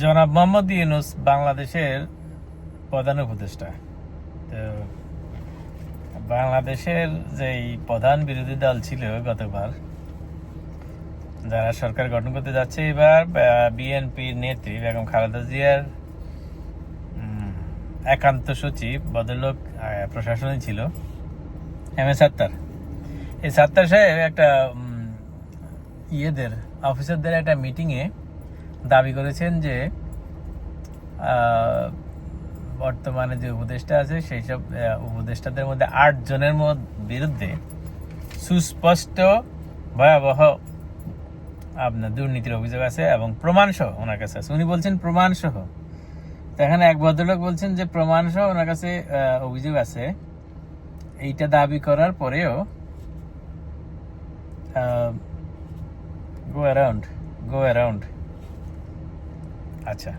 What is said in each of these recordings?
জনাব মোহাম্মদ ইউনুস বাংলাদেশের প্রধান উপদেষ্টা। তো বাংলাদেশের যেই প্রধান বিরোধী দল ছিল গতবার যারা সরকার গঠন করতে যাচ্ছে এবার বিএনপির নেত্রী বেগম খালেদা জিয়ার একান্ত সচিব, ভদ্রলোক প্রশাসনে ছিল, এম এস সাত্তার। এই সাত্তার সাহেব একটা ইয়েদের, অফিসারদের একটা মিটিংয়ে দাবি করেছেন যে বর্তমানে যে উপদেষ্টা আছে, সেই সব উপদেষ্টাদের মধ্যে আট জনের বিরুদ্ধে সুস্পষ্ট ভয়াবহ, আপনার দুর্নীতির অভিযোগ আছে এবং প্রমাণ সহ ওনার কাছে আছে। উনি বলছেন প্রমাণ সহ এখানে এক ভদ্রলোক বলছেন যে প্রমাণ সহ ওনার কাছে অভিযোগ আছে। এইটা দাবি করার পরেও গো অ্যারাউন্ড গো অ্যারাউন্ড আচ্ছা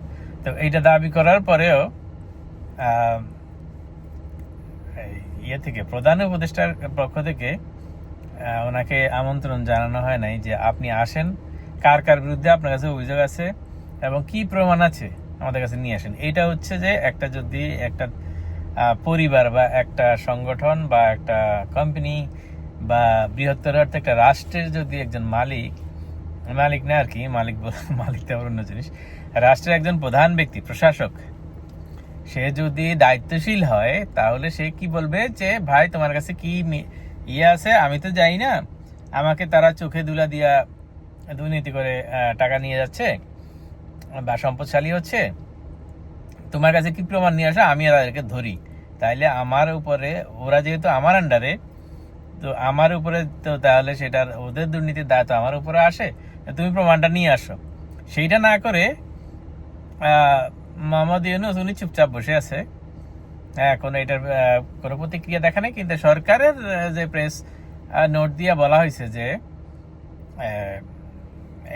তো এইটা দাবি করার পরেও ইয়ে থেকে, প্রধান উপদেষ্টার পক্ষ থেকে ওনাকে আমন্ত্রণ জানানো হয় নাই যে আপনি আসেন, কার কার বিরুদ্ধে আপনার কাছে অভিযোগ আছে এবং কি প্রমাণ আছে আমাদের কাছে নিয়ে আসেন। এটা হচ্ছে যে একটা যদি একটা পরিবার বা একটা সংগঠন বা একটা কোম্পানি বা বৃহত্তর অর্থে একটা রাষ্ট্রের যদি একজন মালিক মালিক না আর কি, মালিক মালিক তো আবার অন্য জিনিস রাষ্ট্রের একজন প্রধান ব্যক্তি, প্রশাসক। সে যদি দায়িত্বশীল হয়, তাহলে সে কি বলবে যে, ভাই, তোমার কাছে কি ইয়ে আছে? আমি তো যাই না। আমাকে তারা চোখে দুলা দিয়া দুর্নীতি করে টাকা নিয়ে যাচ্ছে বা সম্পদশালী হচ্ছে। তোমার কাছে কি প্রমাণ নিয়ে আসো? আমি তাদেরকে ধরি। তাইলে আমার উপরে, ওরা যেহেতু আমার আন্ডারে তো আমার উপরে তো তাহলে সেটার, ওদের দুর্নীতির দায় তো আমার উপরে আসে। তুমি প্রমাণটা নিয়ে আসো। সেইটা না করে মোহাম্মদ ইউনুস, উনি চুপচাপ বসে আছে। হ্যাঁ কোনো এটার কোনো প্রতিক্রিয়া দেখা নেই, কিন্তু সরকারের যে প্রেস নোট দিয়ে বলা হয়েছে যে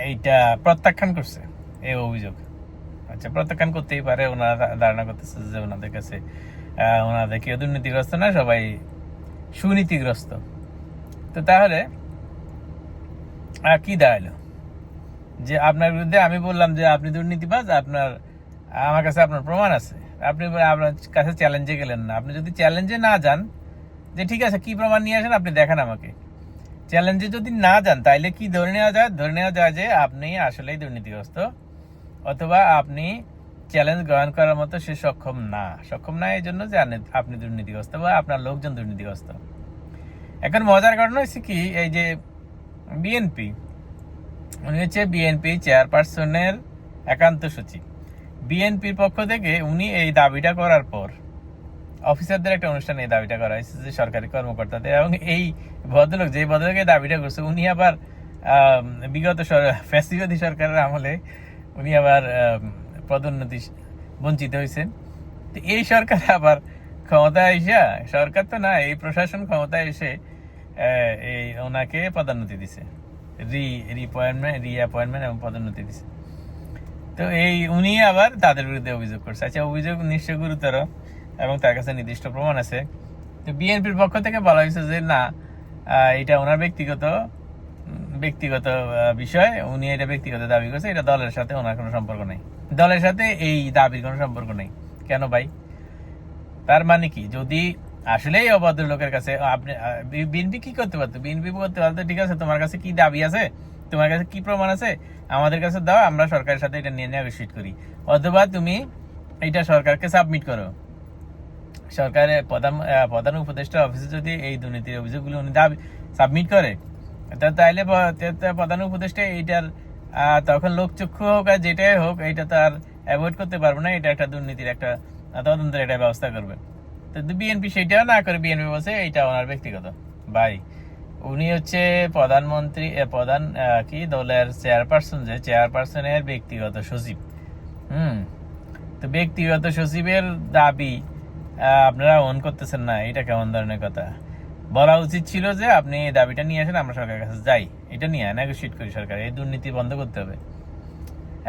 এইটা প্রত্যাখ্যান করছে এই অভিযোগ। আচ্ছা প্রত্যাখ্যান করতেই পারে, ওনারা ধারণা করতেছে যে ওনাদের কাছে ওনাদের কেউ দুর্নীতিগ্রস্ত না, সবাই সুনীতিগ্রস্ত। তো তাহলে কি দাঁড়াল যে আপনার বিরুদ্ধে আমি বললাম যে আপনি দুর্নীতিবাজ, আপনার, আমার কাছে আপনার প্রমাণ আছে। আপনি আপনার কাছে চ্যালেঞ্জে গেলেন না। আপনি যদি চ্যালেঞ্জে না যান, যে ঠিক আছে, কি প্রমাণ নিয়ে আসেন, আপনি দেখান আমাকে। চ্যালেঞ্জে যদি না যান, তাইলে কি ধরে নেওয়া যায়? ধরে নেওয়া যায় যে আপনি আসলেই দুর্নীতিগ্রস্ত, অথবা আপনি চ্যালেঞ্জ গ্রহণ করার মতো সে সক্ষম না। সক্ষম না এই জন্য যে আপনি- দুর্নীতিগ্রস্ত বা আপনার লোকজন দুর্নীতিগ্রস্ত। এখন মজার ঘটনা হচ্ছে কি, এই যে বিএনপি উনি হচ্ছে বিএনপি চেয়ারপারসনের একান্ত সচিব। বিএনপির পক্ষ থেকে উনি এই দাবিটা করার পর অফিসারদের একটা অনুষ্ঠানে এই দাবিটা করা হয়েছে যে সরকারি কর্মকর্তাদের এবং এই ভদ্রলোক যে ভদ্রলোক এই দাবিটা করছে, উনি আবার বিগত ফ্যাসিবাদী সরকারের আমলে উনি আবার পদোন্নতি বঞ্চিত হয়েছেন। তো এই সরকার আবার ক্ষমতায় এসে, সরকার তো না, এই প্রশাসন ক্ষমতায় এসে এই ওনাকে পদোন্নতি দিছে। রি রিপয়েন্টমেন্ট রি অ্যাপয়েন্টমেন্ট এবং পদোন্নতি দিছে। তো এই উনি আবার তাদের বিরুদ্ধে অভিযোগ করছে। আচ্ছা অভিযোগ নিশ্চয় গুরুতর এবং তার কাছে নির্দিষ্ট প্রমাণ আছে। তো বিএনপির পক্ষ থেকে বলা হয়েছে যে, না এটা ওনার ব্যক্তিগত ব্যক্তিগত বিষয়। উনি এটা ব্যক্তিগত দাবি করছে। এটা দলের সাথে ওনার কোনো সম্পর্ক নেই। দলের সাথে এই দাবির কোনো সম্পর্ক নেই। কেন ভাই? তার মানে কি? যদি আসলেই অভদ্র লোকের কাছে আপনি বিএনপি কি করতে পারতো? বিএনপি করতে পারতো, ঠিক আছে, তোমার কাছে কি দাবি আছে? তোমার কাছে কি প্রমাণ আছে? আমাদের কাছে দাও, আমরা সরকারের সাথে এটা নিয়ে নেগোসিয়েট করি। অথবা তুমি এটা সরকারকে সাবমিট করো। সরকারের প্রধান প্রধান উপদেষ্টা অফিসে যদি এই দুর্নীতির অভিযোগগুলো উনি দাবি সাবমিট করে, তা তাইলে প্রধান উপদেষ্টা এইটার তখন লোকচক্ষু হোক আর যেটাই হোক, এইটা তো আর অ্যাভয়েড করতে পারব না, এটা একটা দুর্নীতির একটা, তদন্তের একটা ব্যবস্থা করবে। তো বিএনপি সেটাও না করে বিএনপি বলছে, এইটা ওনার ব্যক্তিগত। ভাই, উনি হচ্ছে প্রধানমন্ত্রী প্রধান কি দলের চেয়ারপারসন যে চেয়ারপারসনের ব্যক্তিগত সচিব। হুম, তো ব্যক্তিগত সচিবের দাবি আপনারা অন করতেছেন না, এটা কেমন ধরনের কথা? বলা উচিত ছিল যে, আপনি এই দাবিটা নিয়ে আসেন, আমরা সরকারের কাছে যাই। এটা নিয়ে নেগোসিয়েট করি সরকার, এই দুর্নীতি বন্ধ করতে হবে।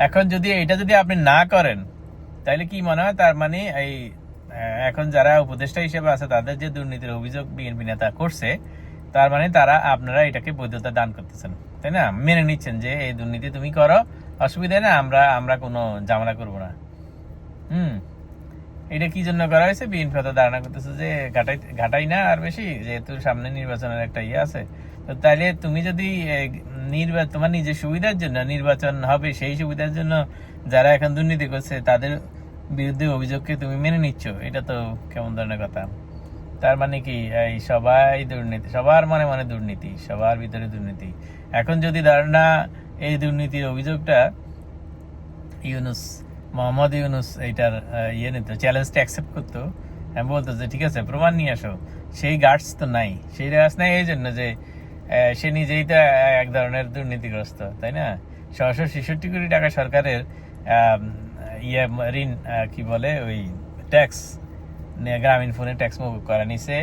এখন যদি এটা যদি আপনি না করেন, তাহলে কি মনে হয় তার মানে এই এখন যারা উপদেষ্টা হিসেবে আছে, তাদের যে দুর্নীতির অভিযোগ বিএনপি নেতা করছে, তার মানে তারা আপনারা এটাকে বৈধতা দান করতেছেন, তাই না? মেনে নিচ্ছেন যে এই দুর্নীতি তুমি করো, অসুবিধা না, আমরা আমরা কোনো ঝামেলা করব না। হুম। এটা কি জন্য করা হয়েছে? বিএনপি হয়তো ধারণা করতেছে যে ঘাটাই ঘাটাই না আর বেশি, যেহেতু সামনে নির্বাচনের একটা ইয়ে আছে। তো তাইলে তুমি যদি নির্বাচন তোমার নিজের সুবিধার জন্য নির্বাচন হবে, সেই সুবিধার জন্য যারা এখন দুর্নীতি করছে, তাদের বিরুদ্ধে অভিযোগকে তুমি মেনে নিচ্ছ, এটা তো কেমন ধরনের কথা? তার মানে কি, এই সবাই দুর্নীতি, সবার মনে মনে দুর্নীতি, সবার ভিতরে দুর্নীতি। এখন যদি ধারণা এই দুর্নীতির অভিযোগটা ইউনুস, মোহাম্মদ ইউনুস এইটার ইয়ে নিত চ্যালেঞ্জটা অ্যাকসেপ্ট করতো, আমি বলতো যে, ঠিক আছে, প্রমাণ নিয়ে আসো। সেই গার্ডস তো নাই, সেই গার্ডস নাই এই জন্য যে সে নিজেই তো এক ধরনের দুর্নীতিগ্রস্ত, তাই না? ছশো ছেষট্টি কোটি টাকা সরকারের ইয়ে ঋণ কি বলে, ওই ট্যাক্স গ্রামীণ ফোনে ট্যাক্স মকুব করা নিছে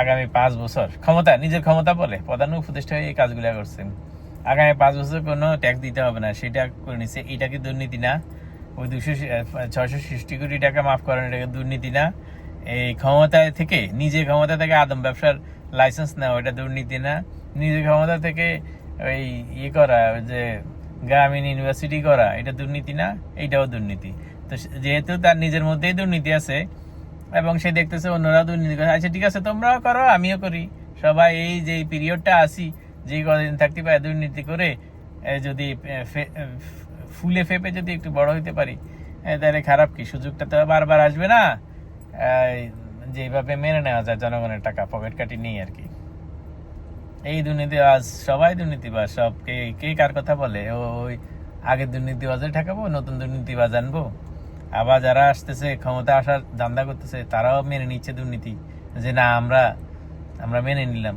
আগামী পাঁচ বছর। ক্ষমতা, নিজের ক্ষমতা বলে, প্রধান উপদেষ্টা হয়ে এই কাজগুলো করছেন। আগামী পাঁচ বছর কোনো ট্যাক্স দিতে হবে না, সেটা করে নিচ্ছে এটা কি দুর্নীতি না? ওই দুশো ছয়শো ষষ্টি কোটি টাকা মাফ করেন, এটা কি দুর্নীতি না? এই ক্ষমতায় থেকে নিজে ক্ষমতা থেকে আদম ব্যবসার লাইসেন্স নেওয়া ওটা দুর্নীতি না? নিজের ক্ষমতা থেকে ওই ইয়ে করা যে গ্রামীণ ইউনিভার্সিটি করা, এটা দুর্নীতি না এইটাও দুর্নীতি। তো যেহেতু তার নিজের মধ্যেই দুর্নীতি আছে, এবং সে দেখতেছে অন্যরা দুর্নীতি করে আচ্ছা ঠিক আছে, তোমরাও করো, আমিও করি। সবাই এই যে পিরিয়ডটা আসি, যে কদিন থাকতে পারে দুর্নীতি করে যদি ফুলে ফেপে যদি একটু বড় হইতে পারি তাহলে খারাপ কি? সুযোগটা তো বারবার আসবে না। যেভাবে মেনে নেওয়া যায় জনগণের টাকা পকেট কাটি নেই আর কি। এই দুর্নীতিবাজ সবাই দুর্নীতিবাজ সব কে কে কার কথা বলে? ওই আগের দুর্নীতিবাজে ঠেকাবো, নতুন দুর্নীতিবাজ আনব। আবার যারা আসতেছে, ক্ষমতা আসার ধান্দা করতেছে, তারাও মেনে নিচ্ছে দুর্নীতি। যে না, আমরা আমরা মেনে নিলাম।